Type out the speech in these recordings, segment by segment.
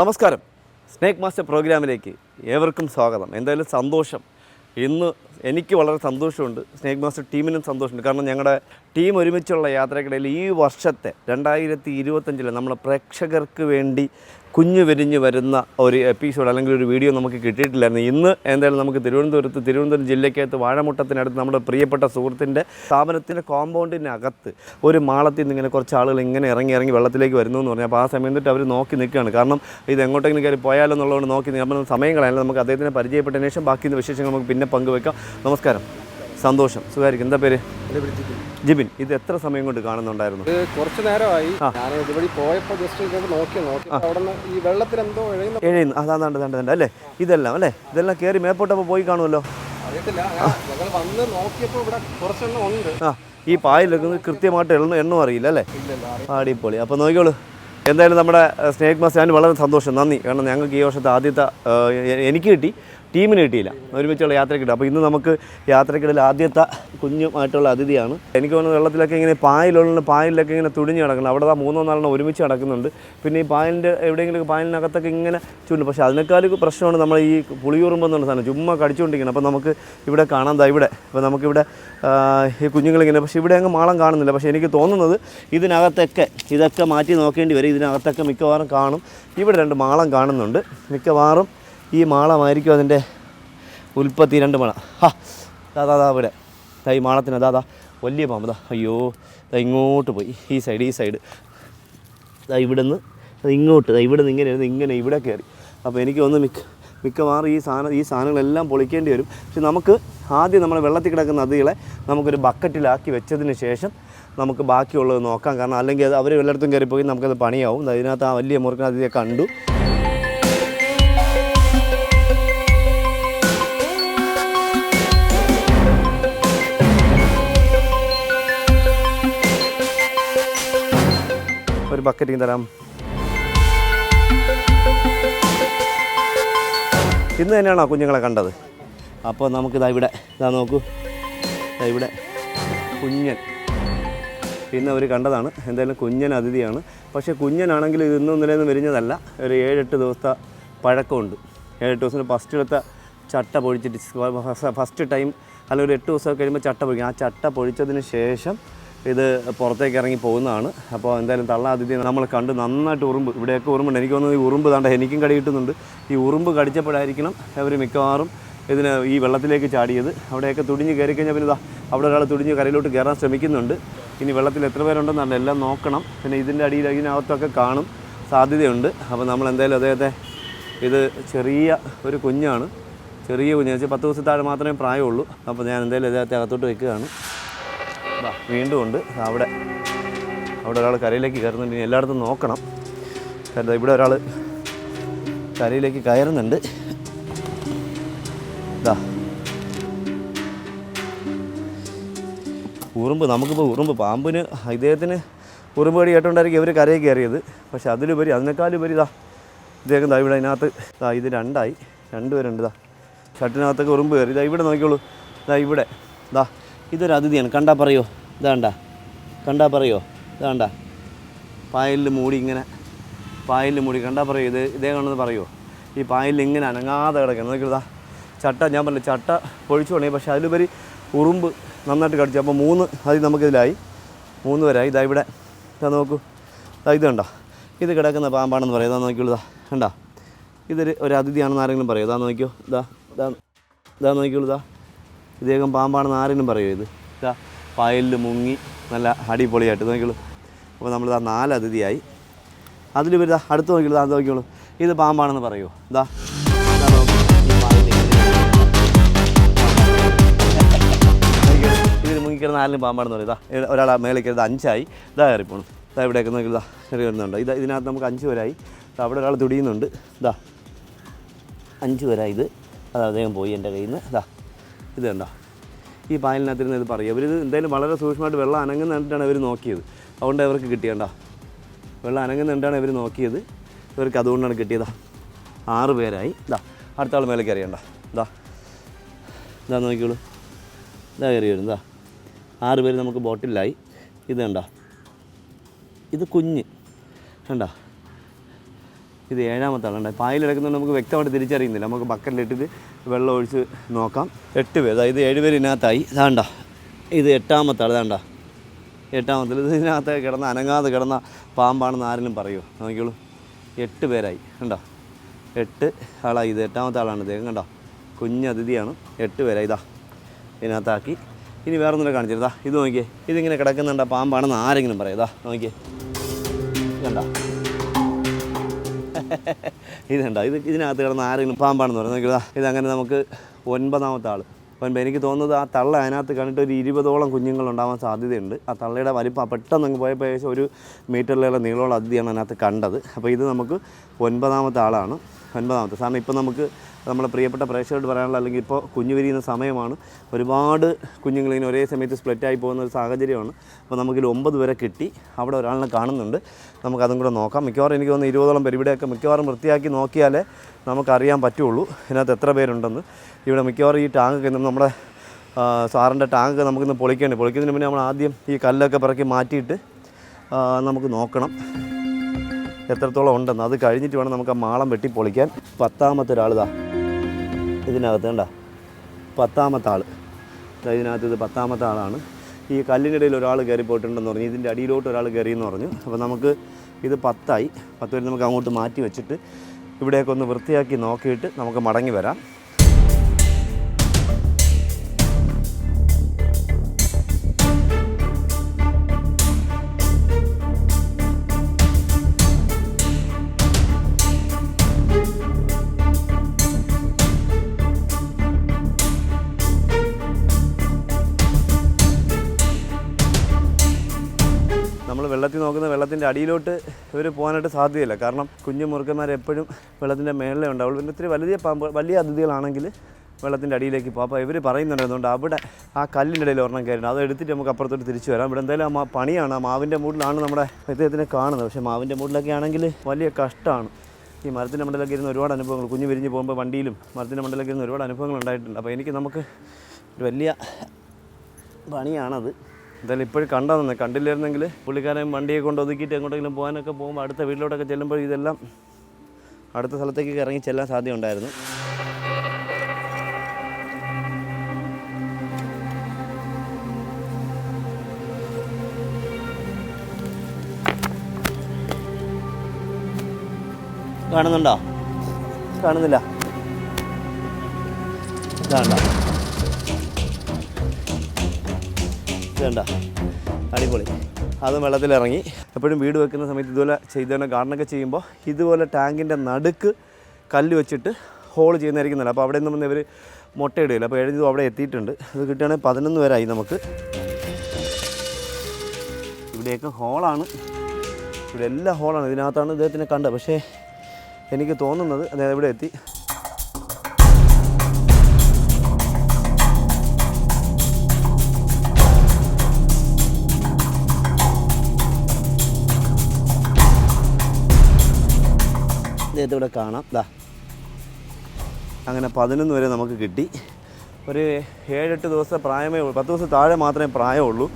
നമസ്കാരം. Snake master പ്രോഗ്രാമിലേക്ക് ഏവർക്കും സ്വാഗതം. എന്തായാലും സന്തോഷം. ഇന്ന് എനിക്ക് വളരെ സന്തോഷമുണ്ട്. സ്നേക്ക് മാസ്റ്റർ ടീമിനും സന്തോഷമുണ്ട്. കാരണം ഞങ്ങളുടെ ടീം ഒരുമിച്ചുള്ള യാത്രക്കിടയിൽ ഈ വർഷത്തെ രണ്ടായിരത്തി ഇരുപത്തഞ്ചിലെ നമ്മളെ പ്രേക്ഷകർക്ക് വേണ്ടി കുഞ്ഞു വിരിഞ്ഞ് വരുന്ന ഒരു എപ്പിസോഡ് അല്ലെങ്കിൽ ഒരു വീഡിയോ നമുക്ക് കിട്ടിയിട്ടില്ലായിരുന്നു. ഇന്ന് എന്തായാലും നമുക്ക് തിരുവനന്തപുരത്ത് തിരുവനന്തപുരം ജില്ലയ്ക്കകത്ത് വാഴമുട്ടത്തിനടുത്ത് നമ്മുടെ പ്രിയപ്പെട്ട സുഹൃത്തിന്റെ സ്ഥാപനത്തിന്റെ കോമ്പൗണ്ടിനകത്ത് ഒരു മാളത്തിൽ നിന്ന് ഇങ്ങനെ കുറച്ച് ആളുകൾ ഇങ്ങനെ ഇറങ്ങി ഇറങ്ങി വെള്ളത്തിലേക്ക് വരുന്നു എന്ന് പറഞ്ഞാൽ അപ്പോൾ ആ സമയം തൊട്ട് അവർ നോക്കി നിൽക്കുകയാണ്. കാരണം ഇത് എങ്ങോട്ടെങ്കിലും കയറി പോയാലോ എന്നുള്ളതുകൊണ്ട് നോക്കി. നമ്മൾ സമയം കളയാലും നമുക്ക് അദ്ദേഹത്തിനെ പരിചയപ്പെട്ടതിന് ശേഷം ബാക്കി വിശേഷങ്ങൾ നമുക്ക് പിന്നെ പങ്കുവെക്കാം. നമസ്കാരം. സന്തോഷം. സുഖായിരിക്കും എന്താ പേര്? ജിബിൻ. ഇത് എത്ര സമയം കൊണ്ട് കാണുന്നുണ്ടായിരുന്നു? കുറച്ച് നേരമായി. ഞാൻ ഇതുവഴി പോയപ്പോൾ ജസ്റ്റ് ഇങ്ങോട്ട് നോക്കി നോക്കി. അവിടെ ഈ വെള്ളത്തിൽ എന്തോ എഴുതുന്ന ഏഴുന്നു അതാ ദാണ്ട് ദാണ്ട് ദാണ്ട് അല്ലേ? ഇതെല്ലാം അല്ലേ? ഇതെല്ലാം കയറി മേപ്പോട്ടപ്പോൾ പോയി കാണുമല്ലോ. വന്ന് നോക്കിയപ്പോൾ ഇവിടെ കുറച്ചെണ്ണം ഉണ്ട്. ആ ഈ പായലൊക്കെ കൃത്യമായിട്ട് എണ്ണ എണ്ണം അറിയില്ല അല്ലേ? അടിപൊളി. അപ്പോൾ നോക്കിക്കോളൂ. എന്തായാലും നമ്മുടെ സ്നേഹ് സ്നേക് ഞാൻ വളരെ സന്തോഷം. നന്ദി. കാരണം ഞങ്ങൾക്ക് ഈ വർഷത്തെ ആദ്യത്തെ എനിക്ക് കിട്ടി. ടീമിന് കിട്ടിയില്ല. ഒരുമിച്ചുള്ള യാത്ര കിട്ടും. അപ്പോൾ ഇന്ന് നമുക്ക് യാത്രക്കിടയിൽ ആദ്യത്തെ കുഞ്ഞുമായിട്ടുള്ള അതിഥിയാണ്. എനിക്ക് തോന്നുന്നു വെള്ളത്തിലൊക്കെ ഇങ്ങനെ പായലുള്ള പായലിലൊക്കെ ഇങ്ങനെ തുടിഞ്ഞ് കിടക്കണം അവിടെ മൂന്നോ നാലെണ്ണം ഒരുമിച്ച് കിടക്കുന്നുണ്ട് പിന്നെ ഈ പായലിന്റെ എവിടെയെങ്കിലും പായലിനകത്തൊക്കെ ഇങ്ങനെ ചുണ്ട്. പക്ഷേ അതിനേക്കാളും പ്രശ്നമാണ് നമ്മൾ ഈ പുളിയൂറുമ്പെന്നുള്ള സാധനം. ചുമ്മാ കടിച്ചുകൊണ്ടിരിക്കണം. അപ്പോൾ നമുക്ക് ഇവിടെ കാണാൻ ദാ ഇവിടെ. അപ്പോൾ നമുക്കിവിടെ ഈ കുഞ്ഞുങ്ങളിങ്ങനെ പക്ഷേ ഇവിടെ അങ്ങ് മാളം കാണുന്നില്ല. പക്ഷേ എനിക്ക് തോന്നുന്നത് ഇതിനകത്തൊക്കെ ഇതൊക്കെ മാറ്റി നോക്കേണ്ടി വരും. ഇതിനകത്തൊക്കെ മിക്കവാറും കാണും. ഇവിടെ രണ്ട് മാളം കാണുന്നുണ്ട്. മിക്കവാറും ഈ മാളമായിരിക്കും അതിന്റെ ഉൽപ്പത്തി രണ്ട് മണ. ഹാ ദാ ദാ ഇവിടെ. ദാ ഈ മാളത്തിന് ദാ വലിയ പാമ്പ്. ദാ അയ്യോ ദാ ഇങ്ങോട്ട് പോയി. ഈ സൈഡ് ഈ സൈഡ്. ദാ ഇവിടുന്ന് ദാ ഇങ്ങോട്ട്. ദാ ഇവിടെ നിന്ന് ഇങ്ങനെ ഇരുന്ന് ഇങ്ങനെ ഇവിടെ കയറി. അപ്പോൾ എനിക്ക് ഒന്ന് മിക്ക മിക്കവാറും ഈ സാധനം ഈ സാധനങ്ങളെല്ലാം പൊളിക്കേണ്ടി വരും. പക്ഷെ നമുക്ക് ആദ്യം നമ്മൾ വെള്ളത്തിൽ കിടക്കുന്ന നദികളെ നമുക്കൊരു ബക്കറ്റിലാക്കി വെച്ചതിന് ശേഷം നമുക്ക് ബാക്കിയുള്ളത് നോക്കാം. കാരണം അല്ലെങ്കിൽ അത് അവർ എല്ലായിടത്തും കയറിപ്പോയി നമുക്കത് പണിയാവും. അതിനകത്ത് ആ വലിയ മുറുക്കനദിയെ കണ്ടു. ഒരു ബക്കറ്റിങ് തരാം. ഇന്ന് തന്നെയാണോ കുഞ്ഞുങ്ങളെ കണ്ടത്? അപ്പോൾ നമുക്കിതാ ഇവിടെ ഇതാ നോക്കൂ. ഇതാ ഇവിടെ കുഞ്ഞൻ. ഇന്ന് അവർ കണ്ടതാണ്. എന്തായാലും കുഞ്ഞൻ അതിഥിയാണ്. പക്ഷേ കുഞ്ഞനാണെങ്കിൽ ഇത് ഇന്നും നിലയിൽ നിന്ന് വിരിഞ്ഞതല്ല. ഒരു ഏഴെട്ട് ദിവസത്തെ പഴക്കമുണ്ട്. ഏഴെട്ട് ദിവസത്തിന് ഫസ്റ്റ് എടുത്ത ചട്ട പൊഴിച്ചിട്ട് ഫസ്റ്റ് ടൈം അല്ലെങ്കിൽ ഒരു എട്ട് ദിവസമൊക്കെ കഴിയുമ്പോൾ ചട്ട പൊഴിക്കും. ആ ചട്ട പൊഴിച്ചതിന് ശേഷം ഇത് പുറത്തേക്ക് ഇറങ്ങി പോകുന്നതാണ്. അപ്പോൾ എന്തായാലും തള്ള അതിഥി നമ്മൾ കണ്ട് നന്നായിട്ട് ഉറുമ്പ് ഇവിടെയൊക്കെ ഉറുമ്പുണ്ട്. എനിക്ക് തോന്നുന്നത് ഈ ഉറുമ്പ് താണ്ട എനിക്കും കടി കിട്ടുന്നുണ്ട്. ഈ ഉറുമ്പ് കടിച്ചപ്പോഴായിരിക്കണം അവർ മിക്കവാറും ഇതിന് ഈ വെള്ളത്തിലേക്ക് ചാടിയത്. അവിടെയൊക്കെ തുടിഞ്ഞ് കയറി കഴിഞ്ഞാൽ പിന്നെ ഇതാ അവിടെ ഒരാൾ തുടിഞ്ഞ് കരയിലോട്ട് കയറാൻ ശ്രമിക്കുന്നുണ്ട്. ഇനി വെള്ളത്തിൽ എത്ര പേരുണ്ടെന്നല്ല എല്ലാം നോക്കണം. പിന്നെ ഇതിന്റെ അടിയിൽ ഇതിനകത്തൊക്കെ കാണും സാധ്യതയുണ്ട്. അപ്പോൾ നമ്മൾ എന്തായാലും അദ്ദേഹത്തെ ഇത് ചെറിയ ഒരു കുഞ്ഞാണ്. ചെറിയ കുഞ്ഞ് വെച്ചാൽ പത്ത് ദിവസത്താഴെ താഴെ മാത്രമേ പ്രായമുള്ളൂ. അപ്പോൾ ഞാൻ എന്തായാലും അദ്ദേഹത്തെ അകത്തോട്ട് വെക്കുകയാണ്. വീണ്ടും ഉണ്ട്. അവിടെ. അവിടെ ഒരാൾ കരയിലേക്ക് കയറുന്നുണ്ട്. ഇനി എല്ലായിടത്തും നോക്കണം. കാരണം ഇവിടെ ഒരാൾ കരയിലേക്ക് കയറുന്നുണ്ട്. ഇതാ ഉറുമ്പ് നമുക്കിപ്പോൾ ഉറുമ്പ് പാമ്പിന് ഇദ്ദേഹത്തിന് ഉറുമ്പ് കടി കേട്ടോണ്ടായിരിക്കും ഇവർ കരയിൽ കയറിയത്. പക്ഷേ അതിലുപരി അതിനേക്കാളുപരി ഇതാ ഇദ്ദേഹം ദാ ഇവിടെ അതിനകത്ത് ദാ ഇത് രണ്ടായി. രണ്ടുപേരുണ്ട് ഇതാ ഷട്ടിനകത്തൊക്കെ ഉറുമ്പ് കയറി. ഇതാ ഇവിടെ നോക്കിയോളൂ ഇതാ ഇവിടെ. ദാ. ഇതൊരു അതിഥിയാണ്. കണ്ടാ പറയോ? ഇതാണ്ട. കണ്ടാ പറയോ? ഇതാണ്ട. പായലിൽ മൂടി ഇങ്ങനെ. പായലിൽ മൂടി. കണ്ടാ പറയോ? ഇത് ഇതേ കാണുന്നത് പറയോ? ഈ പായലിൽ ഇങ്ങനെ അനങ്ങാതെ കിടക്കണം നോക്കിയതാ ചട്ട ഞാൻ പറഞ്ഞു ചട്ട പൊഴിച്ചു തുടങ്ങി. പക്ഷേ അതിലുപരി ഉറുമ്പ് നന്നായിട്ട് കടിച്ചു. അപ്പോൾ മൂന്ന് അത് നമുക്കിതിലായി. മൂന്ന് പേരായി. ഇതാ ഇവിടെ. ഇതാ നോക്കൂ. ഇതാ ഇത് കണ്ടോ? ഇത് കിടക്കുന്ന പാമ്പാണെന്ന് പറയാം. ഇതാ നോക്കിയുള്ളൂ ഇതാ. കണ്ടോ? ഇതൊരു ഒരു അതിഥിയാണെന്ന് ആരെങ്കിലും പറയോ? ഇതാ നോക്കിയോ ഇതാ. ഇതാ. ഇതാ നോക്കിയുള്ളൂ ഇതാ. ഇദ്ദേഹം പാമ്പാണെന്ന് ആരെങ്കിലും പറയുമോ ഇത്? പായലിൽ മുങ്ങി നല്ല അടിപൊളിയായിട്ട് നോക്കിയുള്ളൂ അപ്പോൾ നമ്മൾ ഇതാ നാല് അതിഥിയായി. അതിൽ ഇവർ അടുത്ത് നോക്കിയുള്ളൂ അത് നോക്കിയുള്ളൂ ഇത് പാമ്പാണെന്ന് പറയുമോ ഇതാ ഇതിൽ മുങ്ങിക്കിടന്ന് ആരിലും പാമ്പാണെന്ന് പറയും? ഇതാ ഒരാൾ മേളിൽ കയറുന്നത് അഞ്ചായി. ഇതാ കയറിപ്പോണം ഇതാ ഇവിടെയൊക്കെ നോക്കി ഇതാ കയറി വരുന്നുണ്ട്. ഇത് ഇതിനകത്ത് നമുക്ക് അഞ്ച് പേരായി. അവിടെ ഒരാൾ തുടിയുന്നുണ്ട്. ഇതാ അഞ്ച് പേരായി ഇത്. അത് അദ്ദേഹം പോയി എന്റെ കയ്യിൽ നിന്ന് ഇതാ ഇത് കണ്ടോ? ഈ പായലിനകത്തിരുന്ന് ഇത് പറയും അവരിത് എന്തായാലും വളരെ സൂക്ഷ്മമായിട്ട് വെള്ളം അനങ്ങുന്നുണ്ടാണ് കണ്ടിട്ടാണ് ഇവർ നോക്കിയത്. അതുകൊണ്ട് അവർക്ക് കിട്ടിയണ്ട വെള്ളം അനങ്ങുന്നുണ്ടാണ് ഇവർ നോക്കിയത്. ഇവർക്ക് അതുകൊണ്ടാണ് കിട്ടിയതാ. ആറ് പേരായി. ഇതാ അടുത്ത ആൾ മേലേക്ക് അറിയണ്ട ഇതാ ഇതാ നോക്കിയോളൂ ഇതാ കയറി വരും. ഇതാ ആറ് പേര് നമുക്ക് ബോട്ടിലായി. ഇത് കണ്ട. ഇത് കുഞ്ഞ്. കണ്ട. ഇത് ഏഴാമത്തെ ആളുണ്ട് പായലിടക്കുന്നത് നമുക്ക് വ്യക്തമായിട്ട് തിരിച്ചറിയുന്നില്ല. നമുക്ക് ബക്കറ്റിലിട്ടിട്ട് വെള്ളം ഒഴിച്ച് നോക്കാം. എട്ട് പേര്. അതായത് ഏഴ് ഇതിനകത്തായി. ഇതാണ്ട ഇത് എട്ടാമത്തെ ആൾ ഇതാണ്ട എട്ടാമത്തെ ഇത് ഇതിനകത്ത് കിടന്ന അനങ്ങാതെ കിടന്ന പാമ്പാണെന്ന് ആരെങ്കിലും പറയുമോ നോക്കിയോളൂ എട്ട് പേരായി. കണ്ടോ? എട്ട് ആളായി. ഇത് എട്ടാമത്തെ ആളാണ് ഇദ്ദേഹം. കണ്ടോ? കുഞ്ഞ് അതിഥിയാണ്. എട്ട് പേരായി. ഇതാ. ഇതിനകത്താക്കി. ഇനി വേറെ ഒന്നും കാണിച്ചിരുതാ ഇത് നോക്കിയേ. ഇതിങ്ങനെ കിടക്കുന്നുണ്ടോ പാമ്പാണെന്ന് ആരെങ്കിലും പറയും? ഇതാ. നോക്കിയേ. കണ്ടോ? ഇതുണ്ടോ? ഇത് ഇതിനകത്ത് കിടന്ന് ആരെങ്കിലും പാമ്പാണെന്ന് പറയുന്നത് ഇതങ്ങനെ നമുക്ക് ഒൻപതാമത്തെ ആൾ അപ്പം എനിക്ക് തോന്നുന്നത് ആ തള്ള അതിനകത്ത് കണ്ടിട്ട് ഒരു ഇരുപതോളം കുഞ്ഞുങ്ങളുണ്ടാവാൻ സാധ്യതയുണ്ട്. ആ തള്ളയുടെ വലിപ്പം പെട്ടെന്ന് അങ്ങ് പോയപ്പോൾ ഏകദേശം ഒരു മീറ്ററിലേറെ നീളമുള്ള അതിഥിയാണ് അതിനകത്ത് കണ്ടത്. അപ്പോൾ ഇത് നമുക്ക് ഒൻപതാമത്തെ ആളാണ്. ഒൻപതാമത്തെ. സാറിന് ഇപ്പം നമുക്ക് നമ്മളെ പ്രിയപ്പെട്ട പ്രേക്ഷകരോട് പറയാനുള്ള അല്ലെങ്കിൽ ഇപ്പോൾ കുഞ്ഞു വിരിയുന്ന സമയമാണ്. ഒരുപാട് കുഞ്ഞുങ്ങളിങ്ങനെ ഒരേ സമയത്ത് സ്പ്ലിറ്റായി പോകുന്ന ഒരു സാഹചര്യമാണ്. അപ്പോൾ നമുക്കിൽ ഒമ്പത് വരെ കിട്ടി. അവിടെ ഒരാളിനെ കാണുന്നുണ്ട്. നമുക്കതും കൂടെ നോക്കാം. മിക്കവാറും എനിക്ക് തോന്നുന്നു ഇരുപതോളം പരിപാടിയൊക്കെ മിക്കവാറും വൃത്തിയാക്കി നോക്കിയാലേ നമുക്കറിയാൻ പറ്റുള്ളൂ. ഇതിനകത്ത് എത്ര പേരുണ്ടെന്ന്. ഇവിടെ മിക്കവാറും ഈ ടാങ്കൊക്കെ നമ്മുടെ സാറിന്റെ ടാങ്കൊക്കെ നമുക്കിന്ന് പൊളിക്കേണ്ടി പൊളിക്കുന്നതിന് മുന്നേ നമ്മൾ ആദ്യം ഈ കല്ലൊക്കെ പിറക്കി മാറ്റിയിട്ട് നമുക്ക് നോക്കണം. എത്രത്തോളം ഉണ്ടെന്ന്. അത് കഴിഞ്ഞിട്ട് വേണം നമുക്ക് ആ മാളം വെട്ടി പൊളിക്കാൻ. പത്താമത്തെ ഒരാളിതാ. ഇതിനകത്ത് കണ്ട? പത്താമത്തെ ആൾ ഇതിനകത്ത് ഇത് പത്താമത്തെ ആളാണ് ഈ കല്ലിനിടയിൽ ഒരാൾ കയറി പോയിട്ടുണ്ടെന്ന് പറഞ്ഞു. ഇതിന്റെ അടിയിലോട്ട് ഒരാൾ കയറി എന്ന് പറഞ്ഞു. അപ്പോൾ നമുക്ക് ഇത് പത്തായി. പത്ത് വരെ നമുക്ക് അങ്ങോട്ട് മാറ്റി വെച്ചിട്ട് ഇവിടെയൊക്കെ ഒന്ന് വൃത്തിയാക്കി നോക്കിയിട്ട് നമുക്ക് മടങ്ങി വരാം. വെള്ളത്തിൽ നോക്കുന്ന വെള്ളത്തിന്റെ അടിയിലോട്ട് ഇവർ പോകാനായിട്ട് സാധ്യതയില്ല. കാരണം കുഞ്ഞു മുറുക്കന്മാർ എപ്പോഴും വെള്ളത്തിന്റെ മേളിലേ ഉണ്ടാവുള്ളൂ പിന്നെ ഇത്തിരി വലിയ പാമ്പ് വലിയ അതിഥികളാണെങ്കിൽ വെള്ളത്തിന്റെ അടിയിലേക്ക് പോകും. അപ്പോൾ ഇവർ പറയുന്നുണ്ട് അവിടെ ആ കല്ലിന്റെ ഇടയിൽ ഒരെണ്ണം കയറിയിട്ട് അത് എടുത്തിട്ട് നമുക്ക് അപ്പുറത്തോട്ട് തിരിച്ചു വരാം. ഇവിടെ എന്തായാലും ആ പണിയാണ്. ആ മാവിന്റെ മൂട്ടിലാണ് നമ്മുടെ ഇദ്ദേഹത്തിനെ കാണുന്നത്. പക്ഷേ മാവിന്റെ മൂട്ടിലൊക്കെ ആണെങ്കിൽ വലിയ കഷ്ടമാണ്. ഈ മരത്തിന്റെ മണ്ടലൊക്കെ ഇരുന്ന് ഒരുപാട് അനുഭവങ്ങൾ. കുഞ്ഞു വിരിഞ്ഞ് പോകുമ്പോൾ വണ്ടിയിലും മരത്തിന്റെ മണ്ടലൊക്കെ ഇരുന്ന് ഒരുപാട് അനുഭവങ്ങൾ ഉണ്ടായിട്ടുണ്ട്. അപ്പോൾ എനിക്ക് നമുക്ക് ഒരു വലിയ പണിയാണത്. എന്തായാലും ഇപ്പോഴും കണ്ടാൽ തന്നെ കണ്ടില്ലായിരുന്നെങ്കിൽ പുള്ളിക്കാരൻ വണ്ടിയെ കൊണ്ട് ഒതുക്കിയിട്ട് എങ്ങോട്ടെങ്കിലും പോകാനൊക്കെ പോകുമ്പോൾ അടുത്ത വീട്ടിലോട്ടൊക്കെ ചെല്ലുമ്പോൾ ഇതെല്ലാം അടുത്ത സ്ഥലത്തേക്ക് ഇറങ്ങി ചെല്ലാൻ സാധ്യത ഉണ്ടായിരുന്നു കാണുന്നുണ്ടോ? കാണുന്നില്ല. ഇതാണ്ടോ ഇതുണ്ട അടിപൊളി. അതും വെള്ളത്തിലിറങ്ങി. എപ്പോഴും വീട് വെക്കുന്ന സമയത്ത് ഇതുപോലെ ചെയ്തുതന്നെ ഗാർഡനൊക്കെ ചെയ്യുമ്പോൾ ഇതുപോലെ ടാങ്കിന്റെ നടുക്ക് കല്ല് വെച്ചിട്ട് ഹോൾ ചെയ്യുന്നതായിരിക്കും നല്ലത്. അപ്പോൾ അവിടെ നിന്ന് ഇവർ മുട്ടയിടുകയില്ല അപ്പോൾ എഴുതി അവിടെ എത്തിയിട്ടുണ്ട്. അത് കിട്ടുകയാണെങ്കിൽ പതിനൊന്ന് പേരായി നമുക്ക്. ഇവിടെയൊക്കെ ഹോളാണ് ഇവിടെ എല്ലാ ഹോളാണ് ഇതിനകത്താണ് ഇദ്ദേഹത്തിനെ കണ്ടത്. പക്ഷേ എനിക്ക് തോന്നുന്നത് അദ്ദേഹം ഇവിടെ എത്തി. ഇദ്ദേഹത്തെ ഇവിടെ കാണാം. ദാ. അങ്ങനെ പതിനൊന്ന് വരെ നമുക്ക് കിട്ടി. ഒരു ഏഴെട്ട് ദിവസത്തെ പ്രായമേ ഉള്ളൂ. പത്ത് ദിവസം താഴെ മാത്രമേ പ്രായമുള്ളൂ.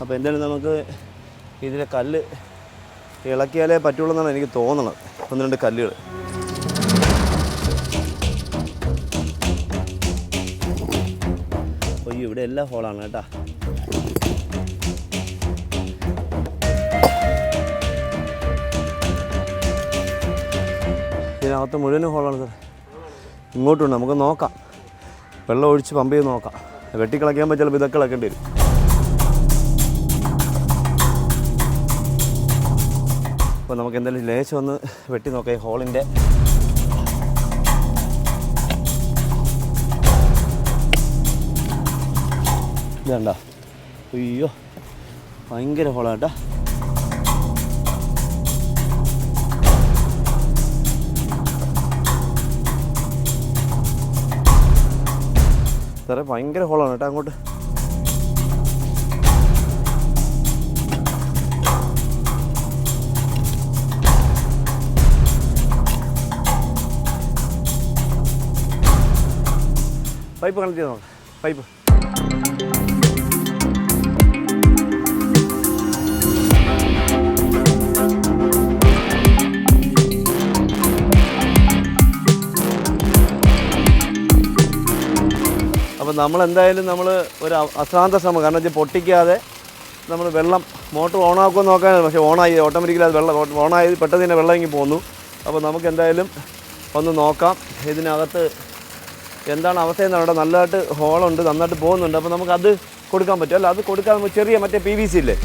അപ്പോൾ എന്തായാലും നമുക്ക് ഇതിലെ കല്ല് ഇളക്കിയാലേ പറ്റുള്ളൂ എന്നാണ് എനിക്ക് തോന്നുന്നത് ഒന്ന് രണ്ട് കല്ലുകൾ ഇവിടെ എല്ലാ ഹോളാണ് കേട്ടാ. ഇതിനകത്ത് മുഴുവനും ഹോളാണ് സാർ ഇങ്ങോട്ടുണ്ട് നമുക്ക് നോക്കാം. വെള്ളം ഒഴിച്ച് പമ്പ് ചെയ്ത് നോക്കാം. വെട്ടിക്കളയ്ക്കാൻ ചിലപ്പോൾ ഇതൊക്കെ ഇളക്കേണ്ടി വരും. അപ്പോൾ നമുക്ക് എന്തായാലും ലേശം ഒന്ന് വെട്ടി നോക്കാം ഈ ഹോളിന്റെ ഇതണ്ട. അയ്യോ ഭയങ്കര ഹോളാട്ടാ സാറേ ഭയങ്കര ഹോളാണ് കേട്ടോ അങ്ങോട്ട്. പൈപ്പ് കണക്ട് ചെയ്ത് നോക്കാം. പൈപ്പ് നമ്മൾ എന്തായാലും നമ്മൾ ഒരു അശ്രാന്ത ശ്രമം. കാരണം വെച്ചാൽ പൊട്ടിക്കാതെ നമ്മൾ വെള്ളം മോട്ടർ ഓണാക്കുമെന്ന് നോക്കാൻ പക്ഷേ ഓണായി ഓട്ടോമാറ്റിക്കലി അത് വെള്ളം ഓണായി പെട്ടെന്ന് തന്നെ വെള്ളം ഇങ്ങി പോന്നു. അപ്പോൾ നമുക്ക് എന്തായാലും ഒന്ന് നോക്കാം. ഇതിനകത്ത് എന്താണ് അവസ്ഥ എന്ന് അവിടെ നല്ലതായിട്ട് ഹോളുണ്ട് നന്നായിട്ട് പോകുന്നുണ്ട്. അപ്പോൾ നമുക്കത് കൊടുക്കാൻ പറ്റും. അല്ല അത് കൊടുക്കാൻ നമുക്ക് ചെറിയ മറ്റേ പി വി സി ഇല്ലേ?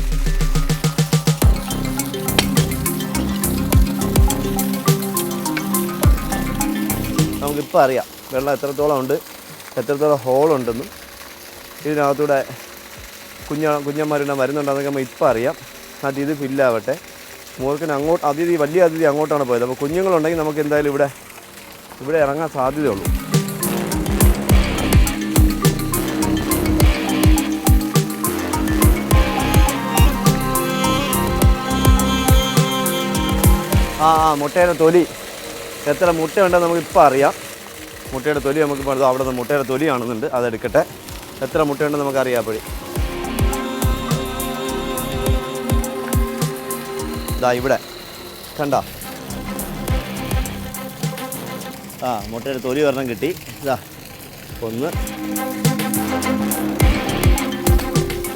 നമുക്കിപ്പോൾ അറിയാം വെള്ളം എത്രത്തോളം ഉണ്ട്. എത്രത്തോളം ഹോളുണ്ടെന്നും ഇതിനകത്തൂടെ കുഞ്ഞ കുഞ്ഞന്മാരുടെ വരുന്നുണ്ടെന്നൊക്കെ നമ്മൾ ഇപ്പം അറിയാം. അത് ഇത് ഫില്ലാവട്ടെ. മൂർക്കിന് അങ്ങോട്ട് അതിഥി വലിയ അതിഥി അങ്ങോട്ടാണ് പോയത്. അപ്പോൾ കുഞ്ഞുങ്ങളുണ്ടെങ്കിൽ നമുക്ക് എന്തായാലും ഇവിടെ ഇവിടെ ഇറങ്ങാൻ സാധ്യതയുള്ളൂ. ആ ആ മുട്ടയുടെ തൊലി. എത്ര മുട്ടയുണ്ടെന്ന് നമുക്ക് ഇപ്പം അറിയാം. മുട്ടയുടെ തൊലി നമുക്ക് ഇപ്പോൾ അവിടെ നിന്ന് മുട്ടയുടെ തൊലി കാണുന്നുണ്ട്. അതെടുക്കട്ടെ. എത്ര മുട്ടയുണ്ടെന്ന് നമുക്ക് അറിയാം അപ്പോഴേ. ഇതാ ഇവിടെ. കണ്ട? ആ മുട്ടയുടെ തൊലി ഒരെണ്ണം കിട്ടി. ഇതാ ഒന്ന്.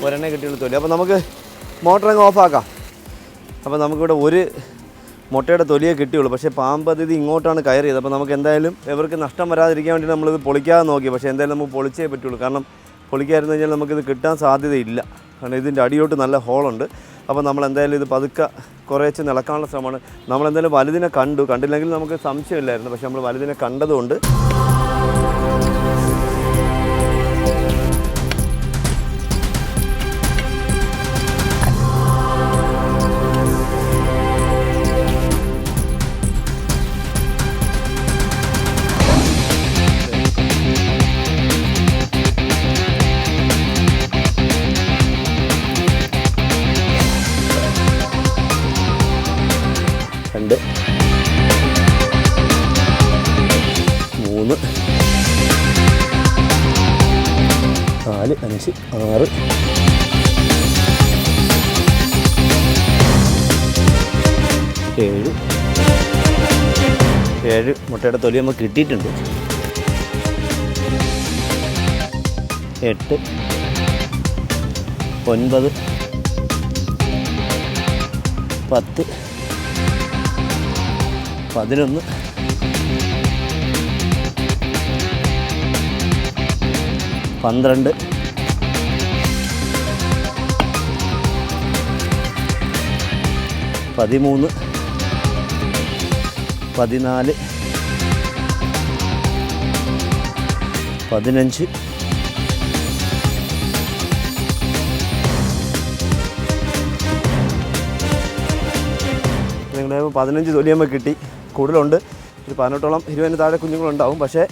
ഒരെണ്ണം കിട്ടിയുള്ള തൊലി. അപ്പോൾ നമുക്ക് മോട്ടറങ്ങ് ഓഫാക്കാം. അപ്പോൾ നമുക്കിവിടെ ഒരു മുട്ടയുടെ തൊലിയെ കിട്ടിയുള്ളൂ. പക്ഷേ പാമ്പ് അതിഥി ഇങ്ങോട്ടാണ് കയറിയത്. അപ്പോൾ നമുക്ക് എന്തായാലും ഇവർക്ക് നഷ്ടം വരാതിരിക്കാൻ വേണ്ടി നമ്മളിത് പൊളിക്കാതെ നോക്കി. പക്ഷേ എന്തായാലും നമുക്ക് പൊളിച്ചേ പറ്റുള്ളൂ. കാരണം പൊളിക്കായിരുന്നു കഴിഞ്ഞാൽ നമുക്കിത് കിട്ടാൻ സാധ്യതയില്ല. കാരണം ഇതിന്റെ അടിയോട്ട് നല്ല ഹോളുണ്ട്. അപ്പോൾ നമ്മൾ എന്തായാലും ഇത് പതുക്കെ കുറേച്ച് നിളക്കാനുള്ള ശ്രമമാണ്. നമ്മളെന്തായാലും വലുതിനെ കണ്ടു. കണ്ടില്ലെങ്കിൽ നമുക്ക് സംശയമില്ലായിരുന്നു. പക്ഷേ നമ്മൾ വലുതിനെ കണ്ടതുകൊണ്ട് അഞ്ച് ആറ്. ഏഴ്. ഏഴ് മുട്ടയുടെ തൊലി നമുക്ക് കിട്ടിയിട്ടുണ്ട്. എട്ട്. ഒൻപത്. പത്ത്. പതിനൊന്ന്. പന്ത്രണ്ട്. പതിമൂന്ന് പതിനാല് പതിനഞ്ച് നിങ്ങളുടെ പതിനഞ്ച് തൊലിയമ്മ കിട്ടി. കൂടുതലുണ്ട്. ഒരു പതിനെട്ടോളം ഇരുപതിന് താഴെ കുഞ്ഞുങ്ങളുണ്ടാവും. പക്ഷേ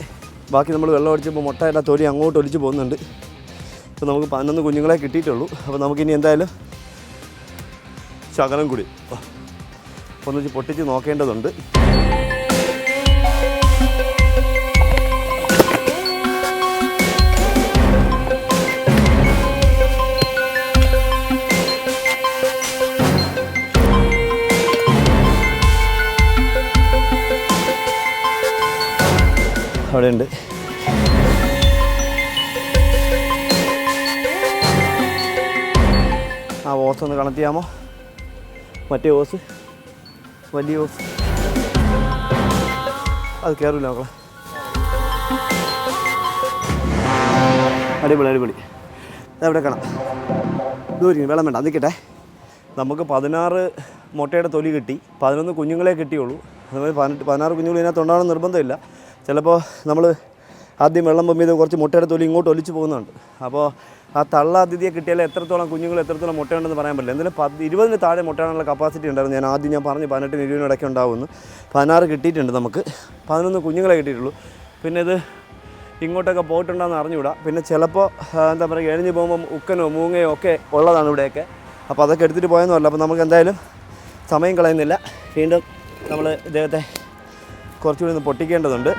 ബാക്കി നമ്മൾ വെള്ളം അടിച്ചപ്പോൾ മുട്ടയുടെ തൊലി അങ്ങോട്ട് ഒലിച്ച് പോകുന്നുണ്ട്. അപ്പോൾ നമുക്ക് പതിനൊന്ന് കുഞ്ഞുങ്ങളെ കിട്ടിയിട്ടുള്ളൂ. അപ്പോൾ നമുക്കിനി എന്തായാലും ശകലം കൂടി. ഒന്ന് പൊട്ടിച്ച് നോക്കേണ്ടതുണ്ട്. അവിടെയുണ്ട്. ആ ഓസ് ഒന്ന് കണക്ട് ചെയ്യാമോ? മറ്റേ ഓസ് വലിയ ഓഫ്. അത് കയറില്ല മക്കളെ. അടിപൊളി അടിപൊളി. എവിടെ കാണാം. ദൂരിക്കും വെള്ളം വേണ്ട നിൽക്കട്ടെ നമുക്ക് പതിനാറ് മുട്ടയുടെ തൊലി കിട്ടി. പതിനൊന്ന് കുഞ്ഞുങ്ങളെ കിട്ടിയുള്ളൂ. അതുപോലെ പതിനെട്ട് പതിനാറ് കുഞ്ഞുങ്ങൾ ഇതിനകത്ത് ഉണ്ടാവണം നിർബന്ധമില്ല. ചിലപ്പോൾ നമ്മൾ ആദ്യം വെള്ളം പൊമ്പിയത് കുറച്ച് മുട്ടയുടെ തൊലി ഇങ്ങോട്ട് ഒലിച്ച് പോകുന്നുണ്ട്. അപ്പോൾ ആ തള്ള അതിഥിയെ കിട്ടിയാൽ എത്രത്തോളം കുഞ്ഞുങ്ങൾ എത്രത്തോളം മുട്ടയുണ്ടെന്ന് പറയാൻ പറ്റില്ല. എന്തായാലും പത്ത് ഇരുപതിന് താഴെ മുട്ടയാണുള്ള കപ്പാസിറ്റി ഉണ്ടായിരുന്നു. ഞാൻ ആദ്യം ഞാൻ പറഞ്ഞു പതിനെട്ടിന് ഇരുപതിനും ഇടയ്ക്ക് ഉണ്ടാവുമെന്ന്. പതിനാറ് കിട്ടിയിട്ടുണ്ട് നമുക്ക്. പതിനൊന്ന് കുഞ്ഞുങ്ങളെ കിട്ടിയിട്ടുള്ളൂ. പിന്നെ ഇത് ഇങ്ങോട്ടൊക്കെ പോയിട്ടുണ്ടെന്ന് അറിഞ്ഞുകൂടാ. പിന്നെ ചിലപ്പോൾ എന്താ പറയുക എഴിഞ്ഞ് പോകുമ്പോൾ ഉക്കനോ മൂങ്ങയോ ഒക്കെ ഉള്ളതാണ് ഇവിടെയൊക്കെ. അപ്പോൾ അതൊക്കെ എടുത്തിട്ട് പോയെന്നല്ല അപ്പോൾ നമുക്ക് എന്തായാലും സമയം കളയുന്നില്ല. വീണ്ടും നമ്മൾ ഇദ്ദേഹത്തെ കുറച്ചുകൂടി ഒന്ന് പൊട്ടിക്കേണ്ടതുണ്ട്.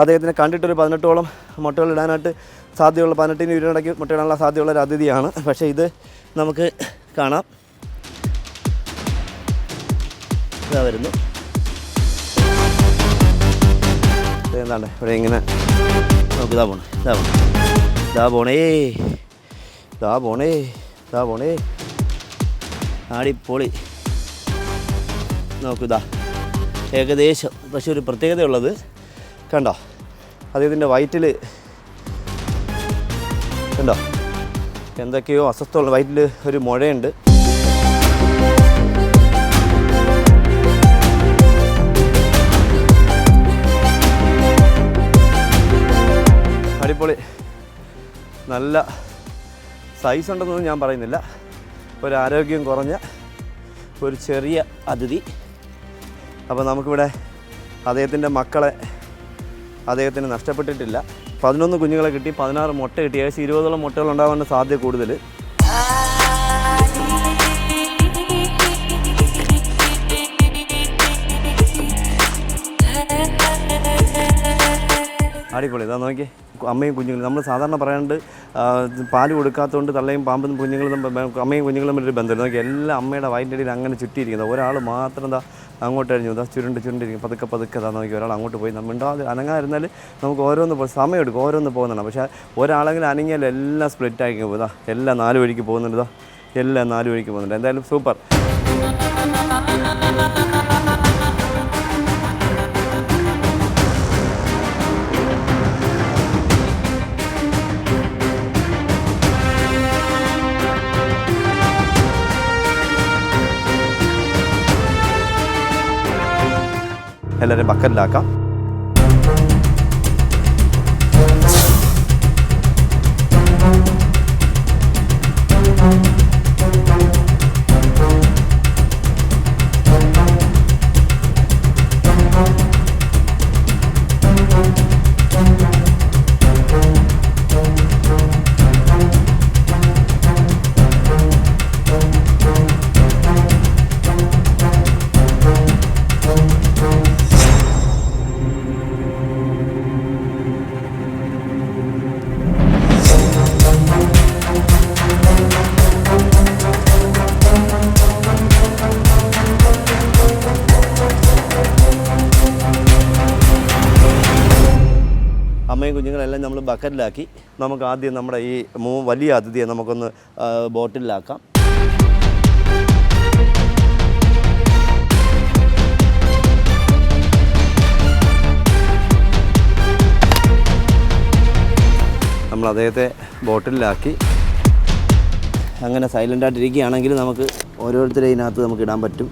അദ്ദേഹത്തിനെ കണ്ടിട്ടൊരു പതിനെട്ടോളം മുട്ടകൾ ഇടാനായിട്ട് സാധ്യതയുള്ള പതിനെട്ടിന് ഇരുപതിടയ്ക്ക് മുട്ടയിടാനുള്ള സാധ്യതയുള്ള ഒരു അതിഥിയാണ്. പക്ഷേ ഇത് നമുക്ക് കാണാം. ഇതാ വരുന്നു. എന്താണ് ഇവിടെ ഇങ്ങനെ നമുക്ക് ഇതാ പോണേ ഇതാ പോണേ ഇതാ പോണേ ഇതാ പോണേ ഇതാ പോണേ. പൊളി നോക്കിതാ ഏകദേശം പക്ഷെ ഒരു പ്രത്യേകതയുള്ളത് കണ്ടോ? അദ്ദേഹത്തിന്റെ വയറ്റിൽ കണ്ടോ? എന്തൊക്കെയോ അസ്വസ്ഥമുള്ള വയറ്റിൽ ഒരു മുഴയുണ്ട്. അടിപൊളി. നല്ല സൈസ് ഉണ്ടെന്നൊന്നും ഞാൻ പറയുന്നില്ല. ഒരു ആരോഗ്യം കുറഞ്ഞ ഒരു ചെറിയ അതിഥി. അപ്പോൾ നമുക്കിവിടെ അദ്ദേഹത്തിന്റെ മക്കളെ അദ്ദേഹത്തിന് നഷ്ടപ്പെട്ടിട്ടില്ല. പതിനൊന്ന് കുഞ്ഞുങ്ങളെ കിട്ടി പതിനാറ് മുട്ട കിട്ടി. ഏകദേശം ഇരുപതോളം മുട്ടകൾ ഉണ്ടാകാൻ സാധ്യത കൂടുതൽ. അടിപൊളി. ഇതാ നോക്കി അമ്മയും കുഞ്ഞുങ്ങളും. നമ്മൾ സാധാരണ പറയാണ്ട് പാൽ കൊടുക്കാത്തതുകൊണ്ട് തള്ളയും പാമ്പും കുഞ്ഞുങ്ങളും അമ്മയും കുഞ്ഞുങ്ങളും ഒരു ബന്ധമില്ല നോക്കി എല്ലാം അമ്മയുടെ വയറ്റിന്റെ അടിയിൽ അങ്ങനെ ചുറ്റിയിരിക്കുന്നത്. ഒരാൾ മാത്രം എന്താ അങ്ങോട്ട് കഴിഞ്ഞു ഇതാ ചുരുണ്ട് ചുരുണ്ടിരിക്കും പതുക്കെ പതുക്കെ താ നോക്കി ഒരാൾ അങ്ങോട്ട് പോയി. നമ്മൾ ഉണ്ടാകാതെ അനങ്ങാതിരുന്നാൽ നമുക്ക് ഓരോന്ന് സമയം എടുക്കും ഓരോന്ന് പോകുന്നതാണ്. പക്ഷേ ഒരാളെങ്കിലും അനങ്ങിയാൽ എല്ലാം സ്പ്ലിറ്റ് ആക്കി പോകും എല്ലാം നാല് വഴിക്ക് പോകുന്നുണ്ട്. ഇതാ എല്ലാം നാല് വഴിക്ക് പോകുന്നുണ്ട്. എന്തായാലും സൂപ്പർ. എല്ലാവരും ബക്കറ്റിലാക്കാം കുഞ്ഞുങ്ങളെല്ലാം നമ്മൾ ബക്കറ്റിലാക്കി നമുക്ക് ആദ്യം നമ്മുടെ ഈ മൂ വലിയ അതിഥിയെ നമുക്കൊന്ന് ബോട്ടിലാക്കാം. നമ്മൾ അദ്ദേഹത്തെ ബോട്ടിലാക്കി. അങ്ങനെ സൈലന്റായിട്ടിരിക്കുകയാണെങ്കിൽ നമുക്ക് ഓരോരുത്തരെ ഇതിനകത്ത് നമുക്ക് ഇടാൻ പറ്റും.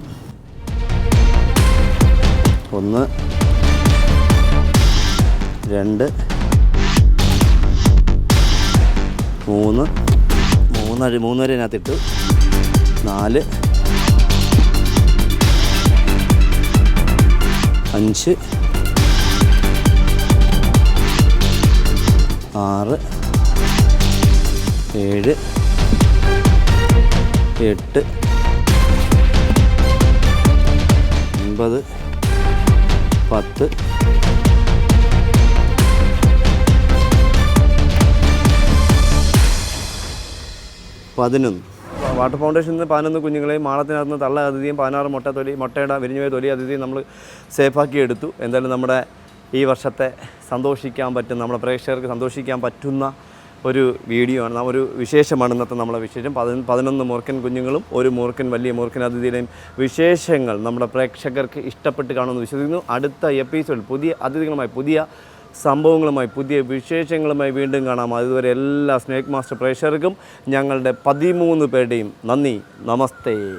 ഒന്ന് രണ്ട് മൂന്ന്. മൂന്നര മൂന്നര ഇതിനകത്തിട്ടു. നാല്. അഞ്ച്. ആറ്. ഏഴ്. എട്ട്. ഒൻപത്. പത്ത്. പതിനൊന്ന്. വാട്ടർ ഫൗണ്ടേഷനിൽ നിന്ന് പതിനൊന്ന് കുഞ്ഞുങ്ങളെയും മാളത്തിനകത്ത് നിന്ന് തള്ള അതിഥിയും പതിനാറ് മുട്ട തൊലി മുട്ടയുടെ വിരിഞ്ഞുപോയ തൊലി അതിഥിയും നമ്മൾ സേഫാക്കി എടുത്തു. എന്തായാലും നമ്മുടെ ഈ വർഷത്തെ സന്തോഷിക്കാൻ പറ്റുന്ന നമ്മുടെ പ്രേക്ഷകർക്ക് സന്തോഷിക്കാൻ പറ്റുന്ന ഒരു വീഡിയോ ആണ്. ഒരു വിശേഷമാണ് ഇന്നത്തെ നമ്മളെ വിശേഷം. പതിനൊന്ന് പതിനൊന്ന് മൂർക്കൻ കുഞ്ഞുങ്ങളും ഒരു മൂർക്കൻ വലിയ മൂർക്കൻ അതിഥിയുടെയും വിശേഷങ്ങൾ നമ്മുടെ പ്രേക്ഷകർക്ക് ഇഷ്ടപ്പെട്ട് കാണുമെന്ന് വിശ്വസിക്കുന്നു. അടുത്ത എപ്പിസോഡ് പുതിയ അതിഥികളുമായി പുതിയ സംഭവങ്ങളുമായി പുതിയ വിശേഷങ്ങളുമായി വീണ്ടും കാണാം. അതുവരെ എല്ലാ സ്നേക് മാസ്റ്റർ പ്രേക്ഷകർക്കും ഞങ്ങളുടെ പതിമൂന്ന് പേരുടെയും നന്ദി. നമസ്തേ.